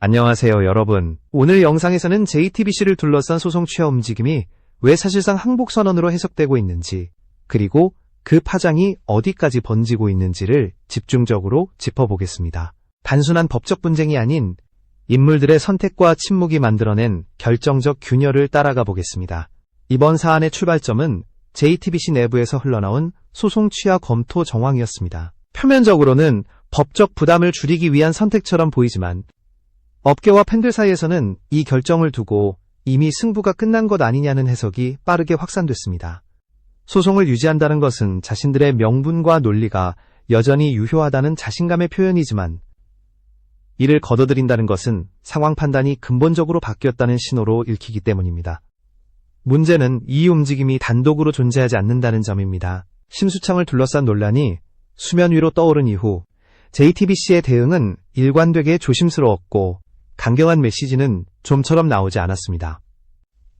안녕하세요, 여러분. 오늘 영상에서는 JTBC를 둘러싼 소송 취하 움직임이 왜 사실상 항복선언으로 해석되고 있는지, 그리고 그 파장이 어디까지 번지고 있는지를 집중적으로 짚어보겠습니다. 단순한 법적 분쟁이 아닌 인물들의 선택과 침묵이 만들어낸 결정적 균열을 따라가 보겠습니다. 이번 사안의 출발점은 JTBC 내부에서 흘러나온 소송 취하 검토 정황이었습니다. 표면적으로는 법적 부담을 줄이기 위한 선택처럼 보이지만 업계와 팬들 사이에서는 이 결정을 두고 이미 승부가 끝난 것 아니냐는 해석이 빠르게 확산됐습니다. 소송을 유지한다는 것은 자신들의 명분과 논리가 여전히 유효하다는 자신감의 표현이지만 이를 거둬들인다는 것은 상황 판단이 근본적으로 바뀌었다는 신호로 읽히기 때문입니다. 문제는 이 움직임이 단독으로 존재하지 않는다는 점입니다. 심수창을 둘러싼 논란이 수면 위로 떠오른 이후 JTBC의 대응은 일관되게 조심스러웠고 강경한 메시지는 좀처럼 나오지 않았습니다.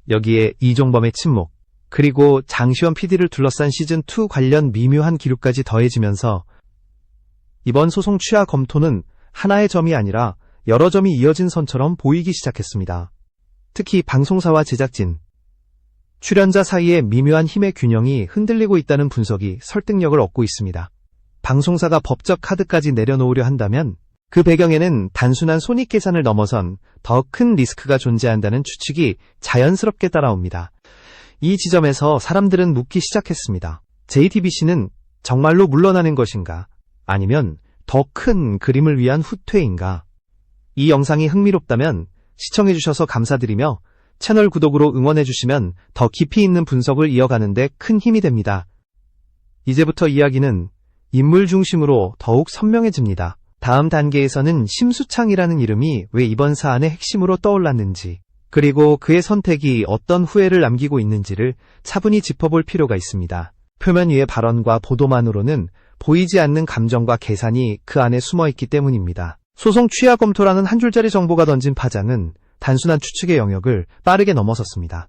여기에 이종범의 침묵, 그리고 장시원 PD를 둘러싼 시즌2 관련 미묘한 기류까지 더해지면서 이번 소송 취하 검토는 하나의 점이 아니라 여러 점이 이어진 선처럼 보이기 시작했습니다. 특히 방송사와 제작진, 출연자 사이의 미묘한 힘의 균형이 흔들리고 있다는 분석이 설득력을 얻고 있습니다. 방송사가 법적 카드까지 내려놓으려 한다면 그 배경에는 단순한 손익 계산을 넘어선 더 큰 리스크가 존재한다는 추측이 자연스럽게 따라옵니다. 이 지점에서 사람들은 묻기 시작했습니다. JTBC는 정말로 물러나는 것인가? 아니면 더 큰 그림을 위한 후퇴인가? 이 영상이 흥미롭다면 시청해주셔서 감사드리며 채널 구독으로 응원해주시면 더 깊이 있는 분석을 이어가는데 큰 힘이 됩니다. 이제부터 이야기는 인물 중심으로 더욱 선명해집니다. 다음 단계에서는 심수창이라는 이름이 왜 이번 사안의 핵심으로 떠올랐는지, 그리고 그의 선택이 어떤 후회를 남기고 있는지를 차분히 짚어볼 필요가 있습니다. 표면 위의 발언과 보도만으로는 보이지 않는 감정과 계산이 그 안에 숨어 있기 때문입니다. 소송 취하 검토라는 한 줄짜리 정보가 던진 파장은 단순한 추측의 영역을 빠르게 넘어섰습니다.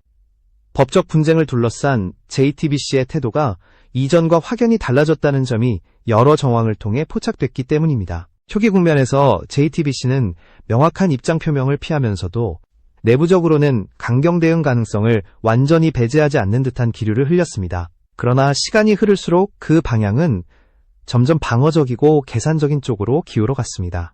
법적 분쟁을 둘러싼 JTBC의 태도가 이전과 확연히 달라졌다는 점이 여러 정황을 통해 포착됐기 때문입니다. 초기 국면에서 JTBC는 명확한 입장 표명을 피하면서도 내부적으로는 강경 대응 가능성을 완전히 배제하지 않는 듯한 기류를 흘렸습니다. 그러나 시간이 흐를수록 그 방향은 점점 방어적이고 계산적인 쪽으로 기울어 갔습니다.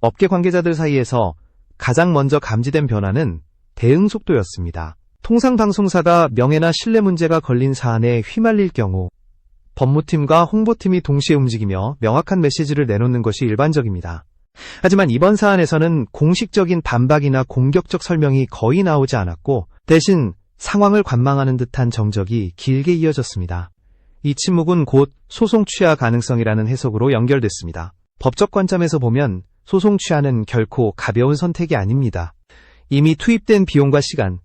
업계 관계자들 사이에서 가장 먼저 감지된 변화는 대응 속도였습니다. 통상 방송사가 명예나 신뢰 문제가 걸린 사안에 휘말릴 경우 법무팀과 홍보팀이 동시에 움직이며 명확한 메시지를 내놓는 것이 일반적입니다. 하지만 이번 사안에서는 공식적인 반박이나 공격적 설명이 거의 나오지 않았고 대신 상황을 관망하는 듯한 정적이 길게 이어졌습니다. 이 침묵은 곧 소송 취하 가능성이라는 해석으로 연결됐습니다. 법적 관점에서 보면 소송 취하는 결코 가벼운 선택이 아닙니다. 이미 투입된 비용과 시간,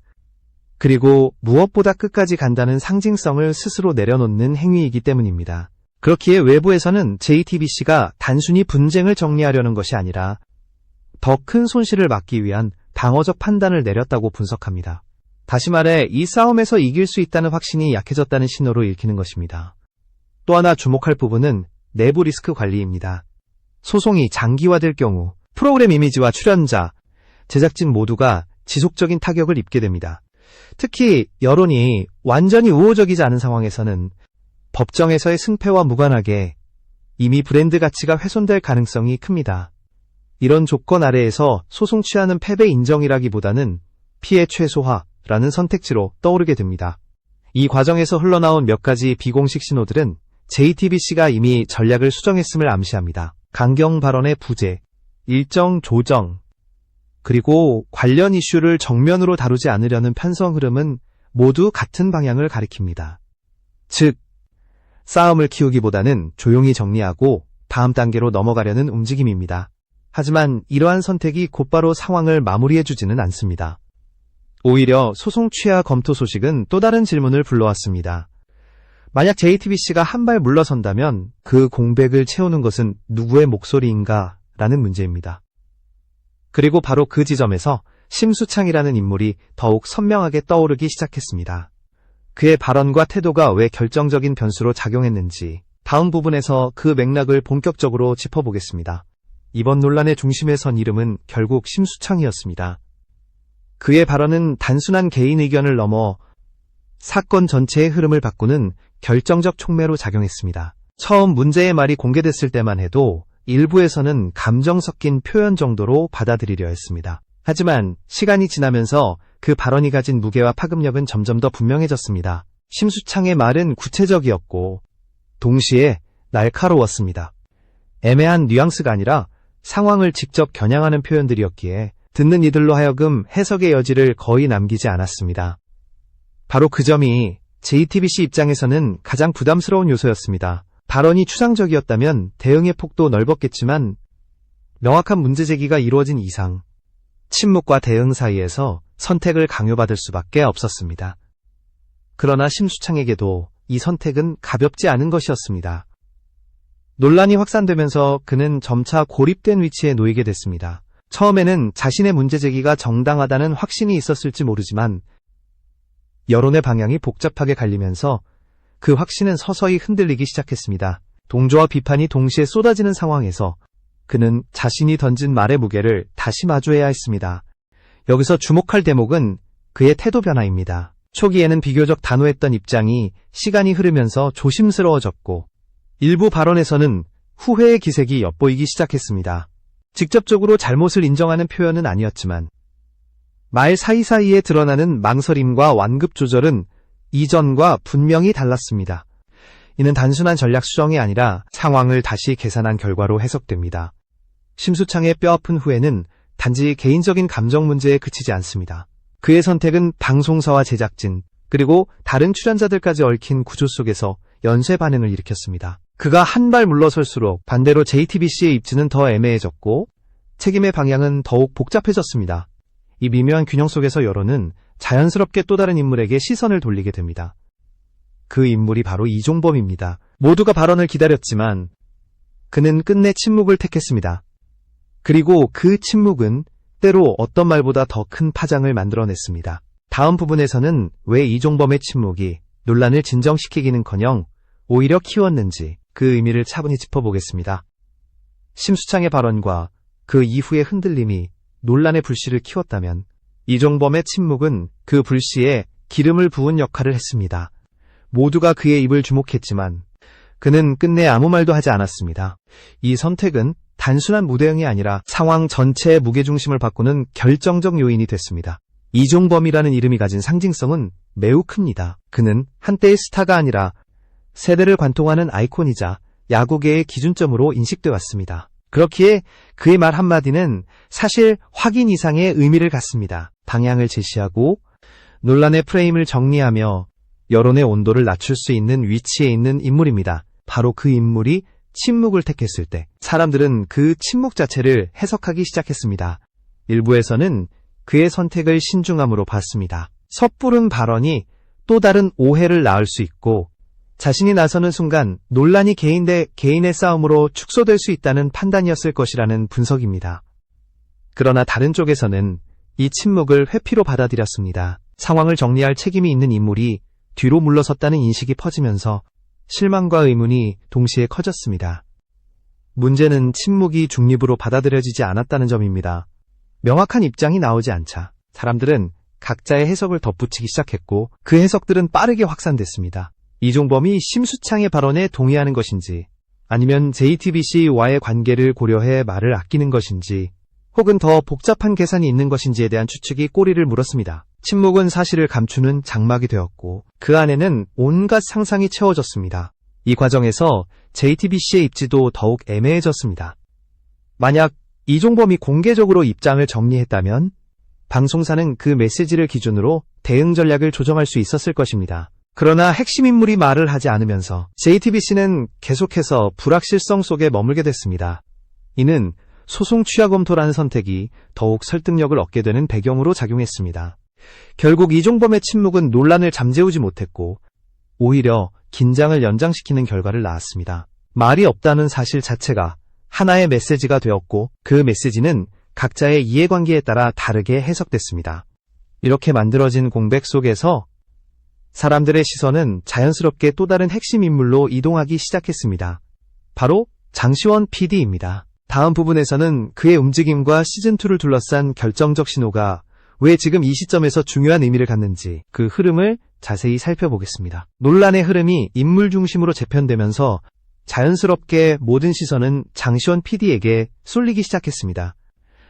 그리고 무엇보다 끝까지 간다는 상징성을 스스로 내려놓는 행위이기 때문입니다. 그렇기에 외부에서는 JTBC가 단순히 분쟁을 정리하려는 것이 아니라 더 큰 손실을 막기 위한 방어적 판단을 내렸다고 분석합니다. 다시 말해 이 싸움에서 이길 수 있다는 확신이 약해졌다는 신호로 읽히는 것입니다. 또 하나 주목할 부분은 내부 리스크 관리입니다. 소송이 장기화될 경우 프로그램 이미지와 출연자, 제작진 모두가 지속적인 타격을 입게 됩니다. 특히 여론이 완전히 우호적이지 않은 상황에서는 법정에서의 승패와 무관하게 이미 브랜드 가치가 훼손될 가능성이 큽니다. 이런 조건 아래에서 소송 취하는 패배 인정이라기보다는 피해 최소화라는 선택지로 떠오르게 됩니다. 이 과정에서 흘러나온 몇 가지 비공식 신호들은 JTBC가 이미 전략을 수정했음을 암시합니다. 강경 발언의 부재, 일정 조정, 그리고 관련 이슈를 정면으로 다루지 않으려는 편성 흐름은 모두 같은 방향을 가리킵니다. 즉, 싸움을 키우기보다는 조용히 정리하고 다음 단계로 넘어가려는 움직임입니다. 하지만 이러한 선택이 곧바로 상황을 마무리해주지는 않습니다. 오히려 소송 취하 검토 소식은 또 다른 질문을 불러왔습니다. 만약 JTBC가 한 발 물러선다면 그 공백을 채우는 것은 누구의 목소리인가? 라는 문제입니다. 그리고 바로 그 지점에서 심수창이라는 인물이 더욱 선명하게 떠오르기 시작했습니다. 그의 발언과 태도가 왜 결정적인 변수로 작용했는지 다음 부분에서 그 맥락을 본격적으로 짚어보겠습니다. 이번 논란의 중심에 선 이름은 결국 심수창이었습니다. 그의 발언은 단순한 개인 의견을 넘어 사건 전체의 흐름을 바꾸는 결정적 촉매로 작용했습니다. 처음 문제의 말이 공개됐을 때만 해도 일부에서는 감정 섞인 표현 정도로 받아들이려 했습니다. 하지만 시간이 지나면서 그 발언이 가진 무게와 파급력은 점점 더 분명해졌습니다. 심수창의 말은 구체적이었고 동시에 날카로웠습니다. 애매한 뉘앙스가 아니라 상황을 직접 겨냥하는 표현들이었기에 듣는 이들로 하여금 해석의 여지를 거의 남기지 않았습니다. 바로 그 점이 JTBC 입장에서는 가장 부담스러운 요소였습니다. 발언이 추상적이었다면 대응의 폭도 넓었겠지만 명확한 문제 제기가 이루어진 이상 침묵과 대응 사이에서 선택을 강요받을 수밖에 없었습니다. 그러나 심수창에게도 이 선택은 가볍지 않은 것이었습니다. 논란이 확산되면서 그는 점차 고립된 위치에 놓이게 됐습니다. 처음에는 자신의 문제 제기가 정당하다는 확신이 있었을지 모르지만 여론의 방향이 복잡하게 갈리면서 그 확신은 서서히 흔들리기 시작했습니다. 동조와 비판이 동시에 쏟아지는 상황에서 그는 자신이 던진 말의 무게를 다시 마주해야 했습니다. 여기서 주목할 대목은 그의 태도 변화입니다. 초기에는 비교적 단호했던 입장이 시간이 흐르면서 조심스러워졌고 일부 발언에서는 후회의 기색이 엿보이기 시작했습니다. 직접적으로 잘못을 인정하는 표현은 아니었지만 말 사이사이에 드러나는 망설임과 완급 조절은 이전과 분명히 달랐습니다. 이는 단순한 전략 수정이 아니라 상황을 다시 계산한 결과로 해석됩니다. 심수창의 뼈아픈 후회는 단지 개인적인 감정 문제에 그치지 않습니다. 그의 선택은 방송사와 제작진, 그리고 다른 출연자들까지 얽힌 구조 속에서 연쇄 반응을 일으켰습니다. 그가 한 발 물러설수록 반대로 JTBC의 입지는 더 애매해졌고 책임의 방향은 더욱 복잡해졌습니다. 이 미묘한 균형 속에서 여론은 자연스럽게 또 다른 인물에게 시선을 돌리게 됩니다. 그 인물이 바로 이종범입니다. 모두가 발언을 기다렸지만 그는 끝내 침묵을 택했습니다. 그리고 그 침묵은 때로 어떤 말보다 더 큰 파장을 만들어냈습니다. 다음 부분에서는 왜 이종범의 침묵이 논란을 진정시키기는커녕 오히려 키웠는지 그 의미를 차분히 짚어보겠습니다. 심수창의 발언과 그 이후의 흔들림이 논란의 불씨를 키웠다면 이종범의 침묵은 그 불씨에 기름을 부은 역할을 했습니다. 모두가 그의 입을 주목했지만 그는 끝내 아무 말도 하지 않았습니다. 이 선택은 단순한 무대응이 아니라 상황 전체의 무게중심을 바꾸는 결정적 요인이 됐습니다. 이종범이라는 이름이 가진 상징성은 매우 큽니다. 그는 한때의 스타가 아니라 세대를 관통하는 아이콘이자 야구계의 기준점으로 인식돼 왔습니다. 그렇기에 그의 말 한마디는 사실 확인 이상의 의미를 갖습니다. 방향을 제시하고 논란의 프레임을 정리하며 여론의 온도를 낮출 수 있는 위치에 있는 인물입니다. 바로 그 인물이 침묵을 택했을 때 사람들은 그 침묵 자체를 해석하기 시작했습니다. 일부에서는 그의 선택을 신중함으로 봤습니다. 섣부른 발언이 또 다른 오해를 낳을 수 있고 자신이 나서는 순간 논란이 개인 대 개인의 싸움으로 축소될 수 있다는 판단이었을 것이라는 분석입니다. 그러나 다른 쪽에서는 이 침묵을 회피로 받아들였습니다. 상황을 정리할 책임이 있는 인물이 뒤로 물러섰다는 인식이 퍼지면서 실망과 의문이 동시에 커졌습니다. 문제는 침묵이 중립으로 받아들여지지 않았다는 점입니다. 명확한 입장이 나오지 않자 사람들은 각자의 해석을 덧붙이기 시작했고 그 해석들은 빠르게 확산됐습니다. 이종범이 심수창의 발언에 동의하는 것인지 아니면 JTBC와의 관계를 고려해 말을 아끼는 것인지 혹은 더 복잡한 계산이 있는 것인지에 대한 추측이 꼬리를 물었습니다. 침묵은 사실을 감추는 장막이 되었고 그 안에는 온갖 상상이 채워졌습니다. 이 과정에서 JTBC의 입지도 더욱 애매해졌습니다. 만약 이종범이 공개적으로 입장을 정리했다면 방송사는 그 메시지를 기준으로 대응 전략을 조정할 수 있었을 것입니다. 그러나 핵심 인물이 말을 하지 않으면서 JTBC는 계속해서 불확실성 속에 머물게 됐습니다. 이는 소송 취하 검토라는 선택이 더욱 설득력을 얻게 되는 배경으로 작용했습니다. 결국 이종범의 침묵은 논란을 잠재우지 못했고 오히려 긴장을 연장시키는 결과를 낳았습니다. 말이 없다는 사실 자체가 하나의 메시지가 되었고 그 메시지는 각자의 이해관계에 따라 다르게 해석됐습니다. 이렇게 만들어진 공백 속에서 사람들의 시선은 자연스럽게 또 다른 핵심 인물로 이동하기 시작했습니다. 바로 장시원 PD입니다. 다음 부분에서는 그의 움직임과 시즌2를 둘러싼 결정적 신호가 왜 지금 이 시점에서 중요한 의미를 갖는지 그 흐름을 자세히 살펴보겠습니다. 논란의 흐름이 인물 중심으로 재편되면서 자연스럽게 모든 시선은 장시원 PD에게 쏠리기 시작했습니다.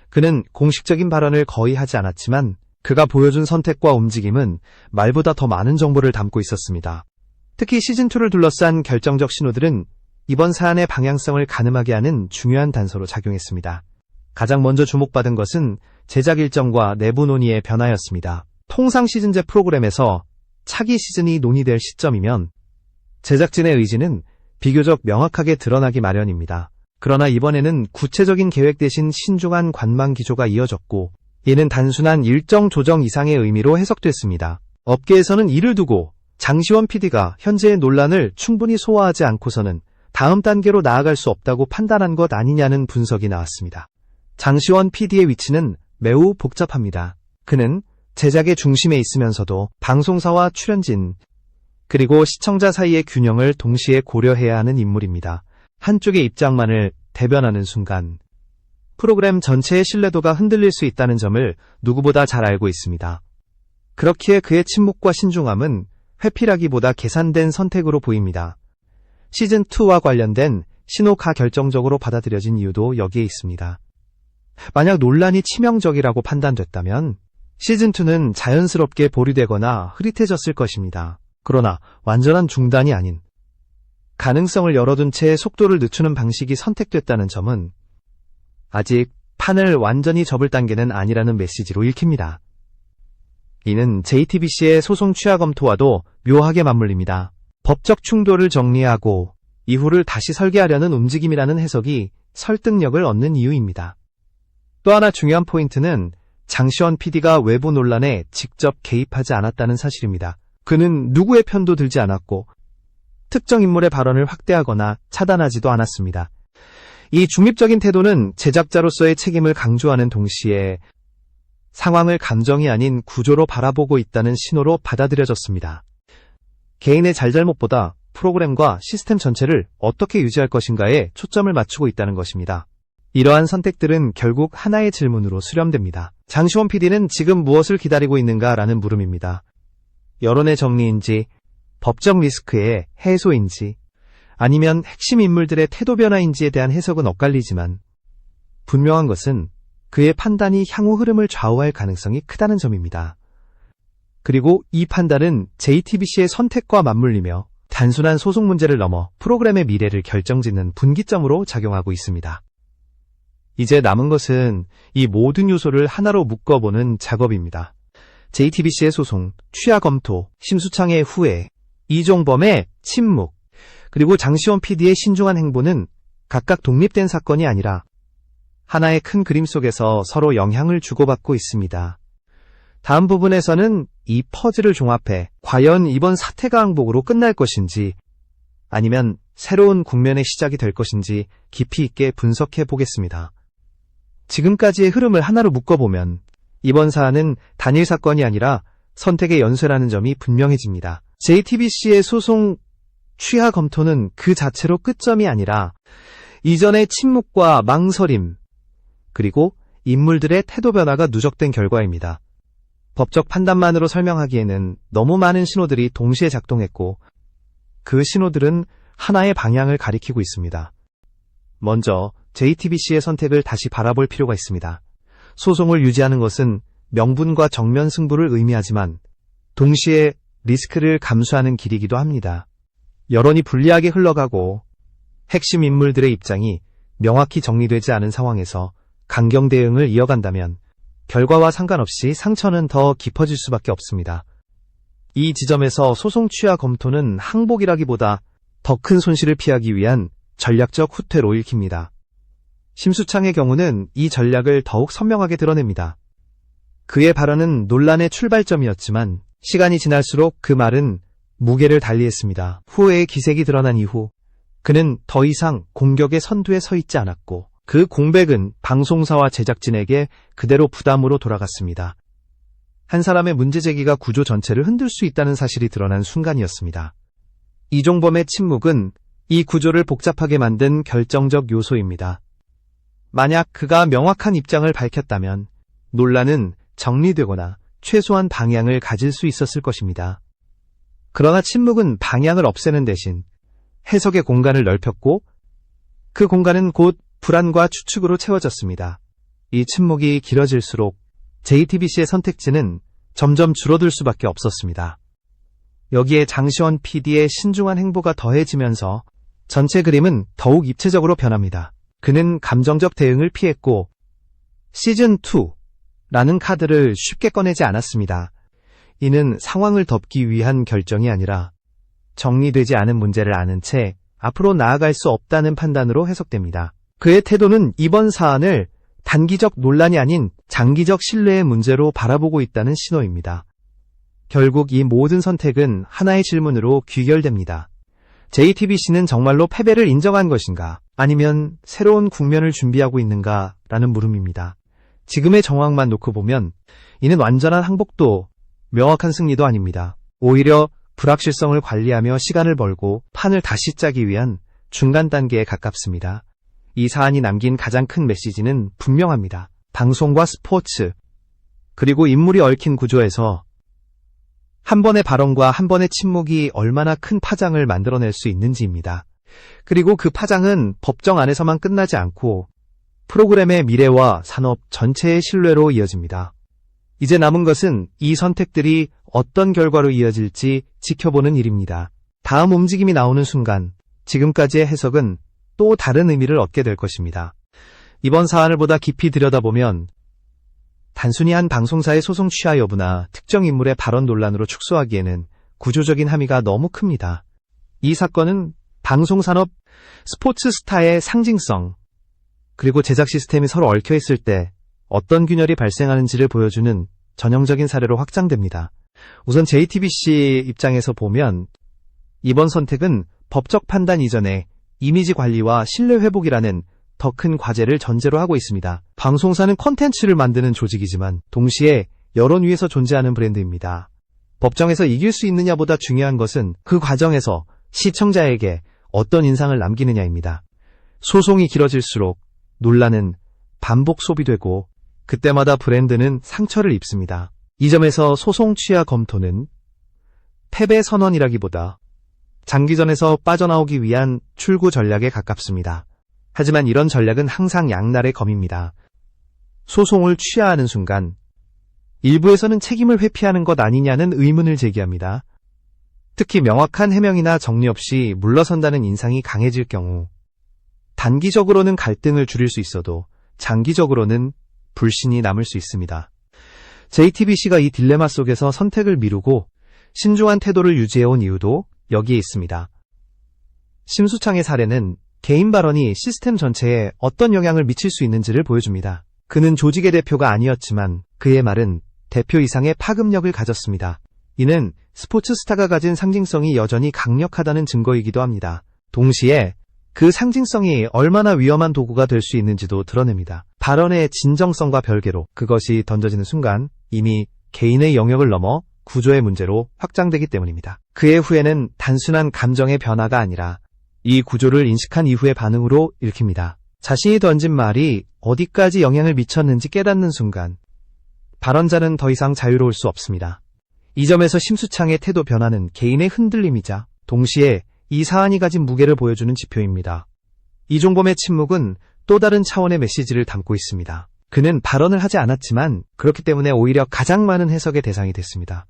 그는 공식적인 발언을 거의 하지 않았지만 그가 보여준 선택과 움직임은 말보다 더 많은 정보를 담고 있었습니다. 특히 시즌2를 둘러싼 결정적 신호들은 이번 사안의 방향성을 가늠하게 하는 중요한 단서로 작용했습니다. 가장 먼저 주목받은 것은 제작 일정과 내부 논의의 변화였습니다. 통상 시즌제 프로그램에서 차기 시즌이 논의될 시점이면 제작진의 의지는 비교적 명확하게 드러나기 마련입니다. 그러나 이번에는 구체적인 계획 대신 신중한 관망 기조가 이어졌고 이는 단순한 일정 조정 이상의 의미로 해석됐습니다. 업계에서는 이를 두고 장시원 PD가 현재의 논란을 충분히 소화하지 않고서는 다음 단계로 나아갈 수 없다고 판단한 것 아니냐는 분석이 나왔습니다. 장시원 PD의 위치는 매우 복잡합니다. 그는 제작의 중심에 있으면서도 방송사와 출연진, 그리고 시청자 사이의 균형을 동시에 고려해야 하는 인물입니다. 한쪽의 입장만을 대변하는 순간 프로그램 전체의 신뢰도가 흔들릴 수 있다는 점을 누구보다 잘 알고 있습니다. 그렇기에 그의 침묵과 신중함은 회피라기보다 계산된 선택으로 보입니다. 시즌2와 관련된 신호가 결정적으로 받아들여진 이유도 여기에 있습니다. 만약 논란이 치명적이라고 판단됐다면 시즌2는 자연스럽게 보류되거나 흐릿해졌을 것입니다. 그러나 완전한 중단이 아닌 가능성을 열어둔 채 속도를 늦추는 방식이 선택됐다는 점은 아직 판을 완전히 접을 단계는 아니라는 메시지로 읽힙니다. 이는 JTBC의 소송 취하 검토와도 묘하게 맞물립니다. 법적 충돌을 정리하고 이후를 다시 설계하려는 움직임이라는 해석이 설득력을 얻는 이유입니다. 또 하나 중요한 포인트는 장시원 PD가 외부 논란에 직접 개입하지 않았다는 사실입니다. 그는 누구의 편도 들지 않았고 특정 인물의 발언을 확대하거나 차단하지도 않았습니다. 이 중립적인 태도는 제작자로서의 책임을 강조하는 동시에 상황을 감정이 아닌 구조로 바라보고 있다는 신호로 받아들여졌습니다. 개인의 잘잘못보다 프로그램과 시스템 전체를 어떻게 유지할 것인가에 초점을 맞추고 있다는 것입니다. 이러한 선택들은 결국 하나의 질문으로 수렴됩니다. 장시원 PD는 지금 무엇을 기다리고 있는가라는 물음입니다. 여론의 정리인지, 법적 리스크의 해소인지, 아니면 핵심 인물들의 태도 변화인지에 대한 해석은 엇갈리지만, 분명한 것은 그의 판단이 향후 흐름을 좌우할 가능성이 크다는 점입니다. 그리고 이 판단은 JTBC의 선택과 맞물리며 단순한 소송 문제를 넘어 프로그램의 미래를 결정짓는 분기점으로 작용하고 있습니다. 이제 남은 것은 이 모든 요소를 하나로 묶어보는 작업입니다. JTBC의 소송, 취하 검토, 심수창의 후회, 이종범의 침묵, 그리고 장시원 PD의 신중한 행보는 각각 독립된 사건이 아니라 하나의 큰 그림 속에서 서로 영향을 주고받고 있습니다. 다음 부분에서는 이 퍼즐을 종합해 과연 이번 사태가 항복으로 끝날 것인지 아니면 새로운 국면의 시작이 될 것인지 깊이 있게 분석해 보겠습니다. 지금까지의 흐름을 하나로 묶어보면 이번 사안은 단일 사건이 아니라 선택의 연쇄라는 점이 분명해집니다. JTBC의 소송 취하 검토는 그 자체로 끝점이 아니라 이전의 침묵과 망설임, 그리고 인물들의 태도 변화가 누적된 결과입니다. 법적 판단만으로 설명하기에는 너무 많은 신호들이 동시에 작동했고 그 신호들은 하나의 방향을 가리키고 있습니다. 먼저 JTBC의 선택을 다시 바라볼 필요가 있습니다. 소송을 유지하는 것은 명분과 정면 승부를 의미하지만 동시에 리스크를 감수하는 길이기도 합니다. 여론이 불리하게 흘러가고 핵심 인물들의 입장이 명확히 정리되지 않은 상황에서 강경 대응을 이어간다면 결과와 상관없이 상처는 더 깊어질 수밖에 없습니다. 이 지점에서 소송 취하 검토는 항복이라기보다 더 큰 손실을 피하기 위한 전략적 후퇴로 읽힙니다. 심수창의 경우는 이 전략을 더욱 선명하게 드러냅니다. 그의 발언은 논란의 출발점이었지만 시간이 지날수록 그 말은 무게를 달리했습니다. 후회의 기색이 드러난 이후 그는 더 이상 공격의 선두에 서 있지 않았고 그 공백은 방송사와 제작진에게 그대로 부담으로 돌아갔습니다. 한 사람의 문제 제기가 구조 전체를 흔들 수 있다는 사실이 드러난 순간이었습니다. 이종범의 침묵은 이 구조를 복잡하게 만든 결정적 요소입니다. 만약 그가 명확한 입장을 밝혔다면 논란은 정리되거나 최소한 방향을 가질 수 있었을 것입니다. 그러나 침묵은 방향을 없애는 대신 해석의 공간을 넓혔고 그 공간은 곧 불안과 추측으로 채워졌습니다. 이 침묵이 길어질수록 JTBC의 선택지는 점점 줄어들 수밖에 없었습니다. 여기에 장시원 PD의 신중한 행보가 더해지면서 전체 그림은 더욱 입체적으로 변합니다. 그는 감정적 대응을 피했고 시즌2라는 카드를 쉽게 꺼내지 않았습니다. 이는 상황을 덮기 위한 결정이 아니라 정리되지 않은 문제를 아는 채 앞으로 나아갈 수 없다는 판단으로 해석됩니다. 그의 태도는 이번 사안을 단기적 논란이 아닌 장기적 신뢰의 문제로 바라보고 있다는 신호입니다. 결국 이 모든 선택은 하나의 질문으로 귀결됩니다. JTBC는 정말로 패배를 인정한 것인가? 아니면 새로운 국면을 준비하고 있는가? 라는 물음입니다. 지금의 정황만 놓고 보면 이는 완전한 항복도 명확한 승리도 아닙니다. 오히려 불확실성을 관리하며 시간을 벌고 판을 다시 짜기 위한 중간 단계에 가깝습니다. 이 사안이 남긴 가장 큰 메시지는 분명합니다. 방송과 스포츠, 그리고 인물이 얽힌 구조에서 한 번의 발언과 한 번의 침묵이 얼마나 큰 파장을 만들어낼 수 있는지입니다. 그리고 그 파장은 법정 안에서만 끝나지 않고 프로그램의 미래와 산업 전체의 신뢰로 이어집니다. 이제 남은 것은 이 선택들이 어떤 결과로 이어질지 지켜보는 일입니다. 다음 움직임이 나오는 순간 지금까지의 해석은 또 다른 의미를 얻게 될 것입니다. 이번 사안을 보다 깊이 들여다보면 단순히 한 방송사의 소송 취하 여부나 특정 인물의 발언 논란으로 축소하기에는 구조적인 함의가 너무 큽니다. 이 사건은 방송산업 스포츠 스타의 상징성, 그리고 제작 시스템이 서로 얽혀 있을 때 어떤 균열이 발생하는지를 보여주는 전형적인 사례로 확장됩니다. 우선 JTBC 입장에서 보면 이번 선택은 법적 판단 이전에 이미지 관리와 신뢰 회복이라는 더 큰 과제를 전제로 하고 있습니다. 방송사는 컨텐츠를 만드는 조직이지만 동시에 여론 위에서 존재하는 브랜드입니다. 법정에서 이길 수 있느냐보다 중요한 것은 그 과정에서 시청자에게 어떤 인상을 남기느냐입니다. 소송이 길어질수록 논란은 반복 소비되고 그때마다 브랜드는 상처를 입습니다. 이 점에서 소송 취하 검토는 패배 선언이라기보다 장기전에서 빠져나오기 위한 출구 전략에 가깝습니다. 하지만 이런 전략은 항상 양날의 검입니다. 소송을 취하하는 순간 일부에서는 책임을 회피하는 것 아니냐는 의문을 제기합니다. 특히 명확한 해명이나 정리 없이 물러선다는 인상이 강해질 경우 단기적으로는 갈등을 줄일 수 있어도 장기적으로는 불신이 남을 수 있습니다. JTBC가 이 딜레마 속에서 선택을 미루고 신중한 태도를 유지해온 이유도 여기에 있습니다. 심수창의 사례는 개인 발언이 시스템 전체에 어떤 영향을 미칠 수 있는지를 보여줍니다. 그는 조직의 대표가 아니었지만 그의 말은 대표 이상의 파급력을 가졌습니다. 이는 스포츠 스타가 가진 상징성이 여전히 강력하다는 증거이기도 합니다. 동시에 그 상징성이 얼마나 위험한 도구가 될 수 있는지도 드러냅니다. 발언의 진정성과 별개로 그것이 던져지는 순간 이미 개인의 영역을 넘어 구조의 문제로 확장되기 때문입니다. 그의 후회는 단순한 감정의 변화가 아니라 이 구조를 인식한 이후의 반응으로 읽힙니다. 자신이 던진 말이 어디까지 영향을 미쳤는지 깨닫는 순간 발언자는 더 이상 자유로울 수 없습니다. 이 점에서 심수창의 태도 변화는 개인의 흔들림이자 동시에 이 사안이 가진 무게를 보여주는 지표입니다. 이종범의 침묵은 또 다른 차원의 메시지를 담고 있습니다. 그는 발언을 하지 않았지만 그렇기 때문에 오히려 가장 많은 해석의 대상이 됐습니다.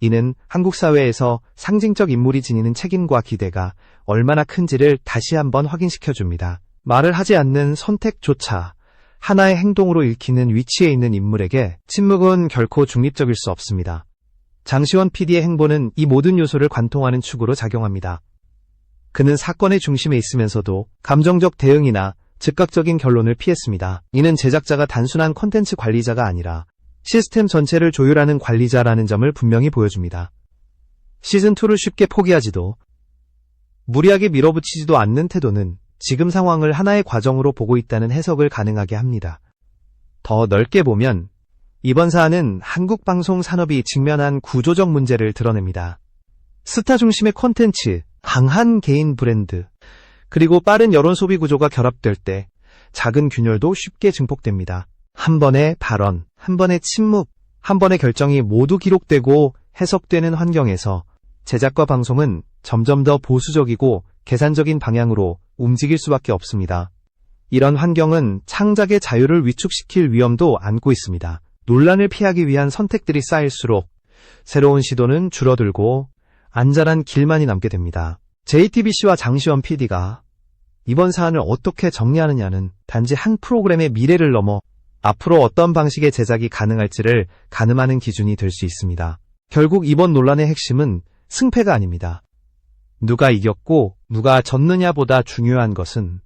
이는 한국 사회에서 상징적 인물이 지니는 책임과 기대가 얼마나 큰지를 다시 한번 확인시켜 줍니다. 말을 하지 않는 선택조차 하나의 행동으로 읽히는 위치에 있는 인물에게 침묵은 결코 중립적일 수 없습니다. 장시원 PD의 행보는 이 모든 요소를 관통하는 축으로 작용합니다. 그는 사건의 중심에 있으면서도 감정적 대응이나 즉각적인 결론을 피했습니다. 이는 제작자가 단순한 콘텐츠 관리자가 아니라 시스템 전체를 조율하는 관리자라는 점을 분명히 보여줍니다. 시즌2를 쉽게 포기하지도 무리하게 밀어붙이지도 않는 태도는 지금 상황을 하나의 과정으로 보고 있다는 해석을 가능하게 합니다. 더 넓게 보면 이번 사안은 한국 방송 산업이 직면한 구조적 문제를 드러냅니다. 스타 중심의 콘텐츠, 강한 개인 브랜드, 그리고 빠른 여론 소비 구조가 결합될 때 작은 균열도 쉽게 증폭됩니다. 한 번의 발언, 한 번의 침묵, 한 번의 결정이 모두 기록되고 해석되는 환경에서 제작과 방송은 점점 더 보수적이고 계산적인 방향으로 움직일 수밖에 없습니다. 이런 환경은 창작의 자유를 위축시킬 위험도 안고 있습니다. 논란을 피하기 위한 선택들이 쌓일수록 새로운 시도는 줄어들고 안전한 길만이 남게 됩니다. JTBC와 장시원 PD가 이번 사안을 어떻게 정리하느냐는 단지 한 프로그램의 미래를 넘어 앞으로 어떤 방식의 제작이 가능할지를 가늠하는 기준이 될 수 있습니다. 결국 이번 논란의 핵심은 승패가 아닙니다. 누가 이겼고 누가 졌느냐보다 중요한 것은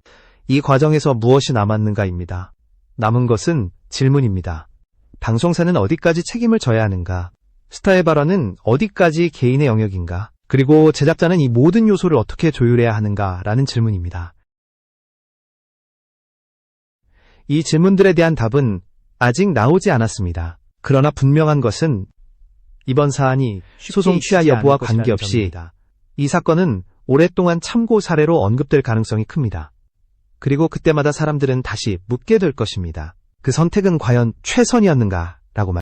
이 과정에서 무엇이 남았는가입니다. 남은 것은 질문입니다. 방송사는 어디까지 책임을 져야 하는가? 스타의 발언은 어디까지 개인의 영역인가? 그리고 제작자는 이 모든 요소를 어떻게 조율해야 하는가 라는 질문입니다. 이 질문들에 대한 답은 아직 나오지 않았습니다. 그러나 분명한 것은 이번 사안이 소송 취하 여부와 관계없이 이 사건은 오랫동안 참고 사례로 언급될 가능성이 큽니다. 그리고 그때마다 사람들은 다시 묻게 될 것입니다. 그 선택은 과연 최선이었는가? 라고 말